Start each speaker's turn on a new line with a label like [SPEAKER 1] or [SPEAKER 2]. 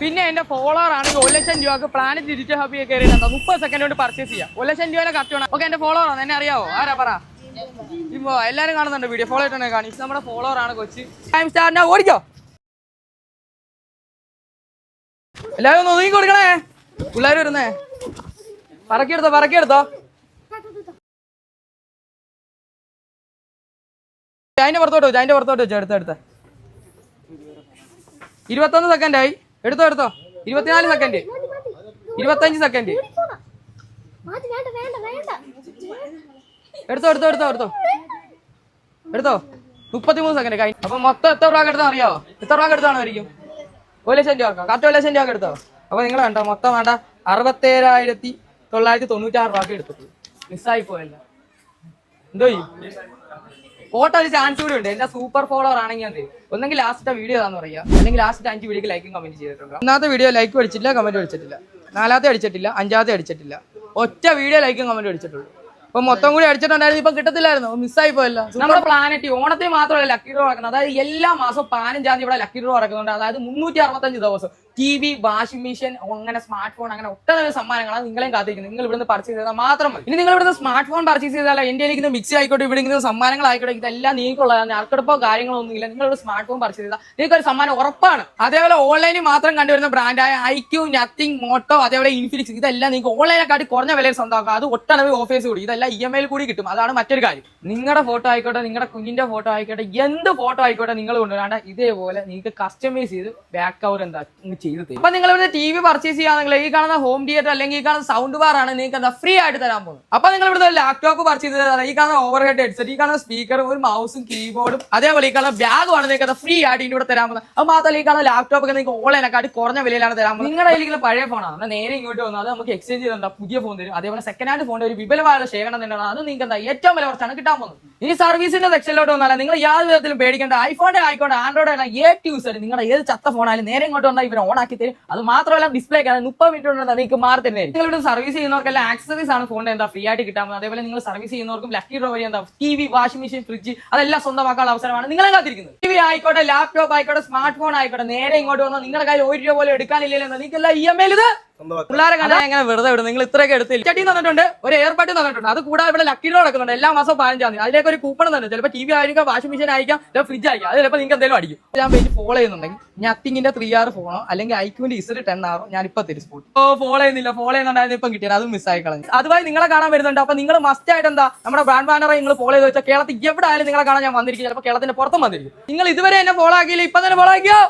[SPEAKER 1] പിന്നെ എന്റെ ഫോളോവർ ആണെങ്കിൽ ഒരു ലക്ഷം രൂപക്ക് പ്ലാനറ്റ് ഡിജിറ്റൽ ഹബിയെ കയറിയിട്ട് മുപ്പത് സെക്കൻഡ് കൊണ്ട് പർച്ചേസ് ചെയ്യാം. ഒരു ലക്ഷം രൂപ കറക്റ്റ് ഓക്കെ എന്റെ ഫോളോവർ ആണ്? എന്നെ അറിയാവോ? ആരാ? പറ. ഇപ്പോ എല്ലാരും കാണുന്നുണ്ട് വീഡിയോ ഫോളോ ആയിട്ട് കാണി. നമ്മുടെ ഫോളോവർ ആണ് കൊച്ചി. ടൈം സ്റ്റാർ ഓടിക്കോ. എല്ലാരും ഒന്ന് ഒതുങ്ങി കൊടുക്കണേ. പിള്ളേർ വരുന്നേ. പറക്കിയെടുത്തോ പറക്കിയെടുത്തോ. അതിന്റെ പുറത്തോട്ട് വെച്ചു അതിന്റെ പുറത്തോട്ട് വെച്ചു അടുത്ത എടുത്ത ഇരുപത്തൊന്ന് സെക്കൻഡ് ആയി. എടുത്തോ എടുത്തോ. ഇരുപത്തിനാല് സെക്കൻഡ് ഇരുപത്തഞ്ച് സെക്കൻഡ് എടുത്തോ എടുത്തോ എടുത്തോ എടുത്തോ. എടുത്തോ. മുപ്പത്തിമൂന്ന് സെക്കൻഡ് കഴിഞ്ഞു അപ്പൊ മൊത്തം എത്ര രൂപ എടുത്താൽ അറിയോ? എത്ര രൂപ എടുത്താണോ ആയിരിക്കും ഒരു ലക്ഷം രൂപ കറക്റ്റ് ഒരു ലക്ഷം രൂപ എടുത്തോ? അപ്പൊ നിങ്ങൾ കണ്ടോ മൊത്തം വേണ്ട അറുപത്തേഴായിരത്തി തൊള്ളായിരത്തി തൊണ്ണൂറ്റാറ് രൂപ എടുത്തു. മിസ്സായി പോയല്ല. എന്തോ ഫോട്ടോ ഒരു ചാൻസ് കൂടി ഉണ്ട്. എന്റെ സൂപ്പർ ഫോളോവർ ആണെങ്കിൽ ഞാൻ ഒന്നെങ്കിൽ ലാസ്റ്റ് വീഡിയോ ആണെന്ന് പറയാ അല്ലെങ്കിൽ ലാസ്റ്റ് അഞ്ച് വീഡിയോക്ക് ലൈക്കും കമന്റ് ചെയ്തിട്ടുണ്ട്. ഒന്നാമത്തെ വീഡിയോ ലൈക്ക് അടിച്ചില്ല കമന്റ് അടിച്ചിട്ടില്ല. നാലാമത്തെ അടിച്ചിട്ടില്ല അഞ്ചാമത്തെ അടിച്ചിട്ടില്ല. ഒറ്റ വീഡിയോ ലൈക്കും കമന്റ് അടിച്ചിട്ടുള്ളൂ. അപ്പൊ മൊത്തം കൂടി അടിച്ചിട്ടുണ്ടായിരുന്നു ഇപ്പൊ കിട്ടത്തില്ലായിരുന്നു. മിസ്സായി പോയല്ലോ. നമ്മുടെ പ്ലാനറ്റ് ഓണത്തിന് മാത്രമല്ല ലക്കി ഡ്രോ അതായത് എല്ലാ മാസവും പതിനഞ്ചാം തീയതി ഇവിടെ ലക്കി ഡ്രോ അതായത് മുന്നൂറ്റി അറുപത്തഞ്ച് ദിവസം. ടി വി വാഷിംഗ് മെഷീൻ അങ്ങനെ സ്മാർട്ട് ഫോൺ അങ്ങനെ ഒട്ടനവധി സമ്മാനങ്ങളാണ് നിങ്ങളെയും കാത്തിരിക്കുന്നത്. നിങ്ങൾ ഇവിടുന്ന് പർച്ചേസ് ചെയ്താൽ മാത്രം മതി. ഇനി നിങ്ങൾ ഇവിടുന്ന് സ്മാർട്ട് ഫോൺ പർച്ചേസ് ചെയ്താൽ ഇരിക്കുന്ന മിക്സി ആയിക്കോട്ടെ ഇവിടെ സമ്മാനങ്ങൾ ആയിക്കോട്ടെ ഇതെല്ലാം നിങ്ങൾക്കുള്ളതാണ് ആർക്കെടുപ്പോ കാര്യങ്ങളൊന്നും ഇല്ല നിങ്ങൾ ഇവിടെ സ്മാർട്ട് ഫോൺ പർച്ചേസ് ചെയ്താൽ നിങ്ങൾക്ക് ഒരു സമ്മാനം ഉറപ്പാണ്. അതേപോലെ ഓൺലൈനിൽ മാത്രം കണ്ടുവരുന്ന ബ്രാൻഡായ ഐക്യൂ നത്തിങ് മോട്ടോ അതേപോലെ ഇൻഫിനിക്സ് ഇതെല്ലാം നിങ്ങൾക്ക് ഓൺലൈനെക്കാട്ടി കുറഞ്ഞ വിലയിൽ സ്വന്തമാക്കാം. അത് ഒട്ടനവധി ഓഫേഴ്സ് കൂടി. ഇതെല്ലാം ഇ എം ഐയിൽ കൂടി കിട്ടും. അതാണ് മറ്റൊരു കാര്യം. നിങ്ങളുടെ ഫോട്ടോ ആയിക്കോട്ടെ നിങ്ങളുടെ കുഞ്ഞിന്റെ ഫോട്ടോ ആയിക്കോട്ടെ എന്ത് ഫോട്ടോ ആയിക്കോട്ടെ നിങ്ങൾ കൊണ്ടുവരാണ്ട് ഇതേപോലെ നിങ്ങൾക്ക് കസ്റ്റമൈസ് ചെയ്ത് ബാക്ക് കവർ എന്താ ഇങ്ങ് ചെയ്ത് തരും അപ്പൊ നിങ്ങൾ ഇവിടെ ടി വി പർച്ചേസ് ചെയ്യാണെങ്കിൽ ഈ കാണുന്ന ഹോം തിയേറ്റർ അല്ലെങ്കിൽ ഈ കാണുന്ന സൗണ്ട് ബാർ ആണ് നിങ്ങൾക്ക് എന്താ ഫ്രീ ആയിട്ട് തരാൻ പോകുന്നത്. അപ്പൊ നിങ്ങൾ ഇവിടെ ലാപ്ടോപ്പ് പർച്ചേസ് ചെയ്താൽ ഈ കാണുന്ന ഓവർ ഹെഡ് ഹെഡ്സെറ്റ് ഈ കാണുന്ന സ്പീക്കറും ഒരു മൗസും കീബോർഡും അതേപോലെ ഈ കാണുന്ന ആണ് നിങ്ങൾക്ക് ഫ്രീ ആയിട്ട് ഇതിന്റെ ഇവിടെ തരാൻ പോകുന്നത്. അത് മാത്രമല്ല ഈ കാണുന്ന ലാപ്ടോപ്പ് ഒക്കെ നിങ്ങൾക്ക് ഓൺലൈനെക്കാട്ടി കുറഞ്ഞ വിലയിലാണ് തരാൻ പോകുന്നത്. നിങ്ങളുടെ കയ്യിലിരിക്കുന്ന പഴയ ഫോണാണ് നമ്മൾ നേരെ ഇങ്ങോട്ട് വന്നത് അത് നമുക്ക് എക്സ്ചേഞ്ച് ചെയ്തിട്ടുണ്ട്. പുതിയ ഫോൺ തരും. അതേപോലെ സെക്കൻഡ് ഹാൻഡ് ഫോണിന്റെ ഒരു വിപുലമായ ശേഖരണം തന്നെയാണ് അത് നിങ്ങൾക്ക് എന്താ ഏറ്റവും വില കുറച്ചാണ് കിട്ടാൻ പോകുന്നത്. ഈ സർവീസിന്റെ സെക്ഷനിലോട്ട് വന്നാൽ നിങ്ങൾ യാതൊരു വിധത്തിലും പേടിക്കേണ്ട. ഐഫോണിന്റെ ആയിക്കോട്ടെ ആൻഡ്രോയിഡ് ആയാലും ഏ ടു നിങ്ങളുടെ ഏത് ചത്ത ഫോണായാലും നേരെ ഇങ്ങോട്ട് വന്നാൽ ഇവർ ഓൺ ആക്കി തരും. അത് മാത്രമല്ല ഡിസ്പ്ലേ ആണ് മുപ്പത് മിനിറ്റ് കൊണ്ട് നിങ്ങൾക്ക് മാറി തന്നെ നിങ്ങളുടെ സർവീസ് ചെയ്യുന്നവർക്കെല്ലാം ആക്സസറീസ് ആണ് ഫോണിന്റെ എന്താ ഫ്രീ ആയിട്ട് കിട്ടാൻ അതേപോലെ നിങ്ങൾ സർവീസ് ചെയ്യുന്നവർക്കും ലക്കി ഡ്രോ വഴി എന്താ T V washing machine fridge അതെല്ലാം സ്വന്തമാക്കാനുള്ള അവസരമാണ് നിങ്ങളെ കാത്തിരിക്കുന്നത്. ടി വി ആയിക്കോട്ടെ ലാപ്ടോപ്പ് ആയിക്കോട്ടെ സ്മാർട്ട് ഫോൺ ആയിക്കോട്ടെ നേരെ ഇങ്ങോട്ട് വന്നാൽ നിങ്ങളുടെ കയ്യിൽ ഒരു രൂപ പോലും എടുക്കാനില്ലല്ലോ നിങ്ങൾക്ക് എല്ലാം ഇ എം ഐ ഇത് പിള്ളേരെ കണ്ടാ എങ്ങനെ വെറുതെ വിടും. നിങ്ങൾ ഇത്രയൊക്കെ എടുത്തില്ല? ചട്ടി തന്നിട്ടുണ്ട് ഒരു എയർബഡ് തന്നിട്ടുണ്ട്. അത് കൂടാതെ ഇവിടെ ലക്കി ഡ്രോ നടക്കുന്നുണ്ട്. എല്ലാ മാസവും പതിനഞ്ചാം തീയതി. അതിലേക്ക് ഒരു കൂപ്പൺ തന്നെ ചിലപ്പോൾ ടി വി ആയിരിക്കാം വാഷിംഗ് മെഷീൻ ആയിരിക്കാം ചിലപ്പോൾ ഫ്രിഡ്ജ് ആയിരിക്കാം. അത് ചിലപ്പോൾ നിങ്ങൾക്ക് എന്തെങ്കിലും അടിക്കും. ഞാൻ പേജ് ഫോളോ ചെയ്യുന്നുണ്ടെങ്കിൽ നത്തിങ്ങിന്റെ ത്രീ ആർ ഫോണോ അല്ലെങ്കിൽ ഐക്യൂന്റെ ഇസഡ് ടെൻ ആറോ ഞാൻ ഇപ്പൊ തരും സ്പോട്ട് ഓ ഫോളോ ചെയ്യുന്നില്ല. ഫോളോ ചെയ്യുന്നുണ്ടായിരുന്നു ഇപ്പം കിട്ടിയത്. അതും മിസ്സായി കളഞ്ഞു. അതുമായി നിങ്ങളെ കാണാൻ വരുന്നുണ്ട്. അപ്പൊ നിങ്ങൾ മസ്റ്റ് ആയിട്ട് എന്താ? നമ്മുടെ ബ്രാൻഡ് ബാനറെ നിങ്ങൾ ഫോളോ ചെയ്ത് വെച്ചാൽ കേരളത്തിൽ എവിടെ ആയാലും നിങ്ങളെ കാണാൻ ഞാൻ വന്നിരിക്കും. ചിലപ്പോൾ കേരളത്തിന്റെ പുറത്തും വന്നിരിക്കും. നിങ്ങൾ ഇതുവരെ എന്നെ ഫോളോ ആക്കിയില്ല? ഇപ്പൊ തന്നെ ഫോളോ ആക്കിയോ?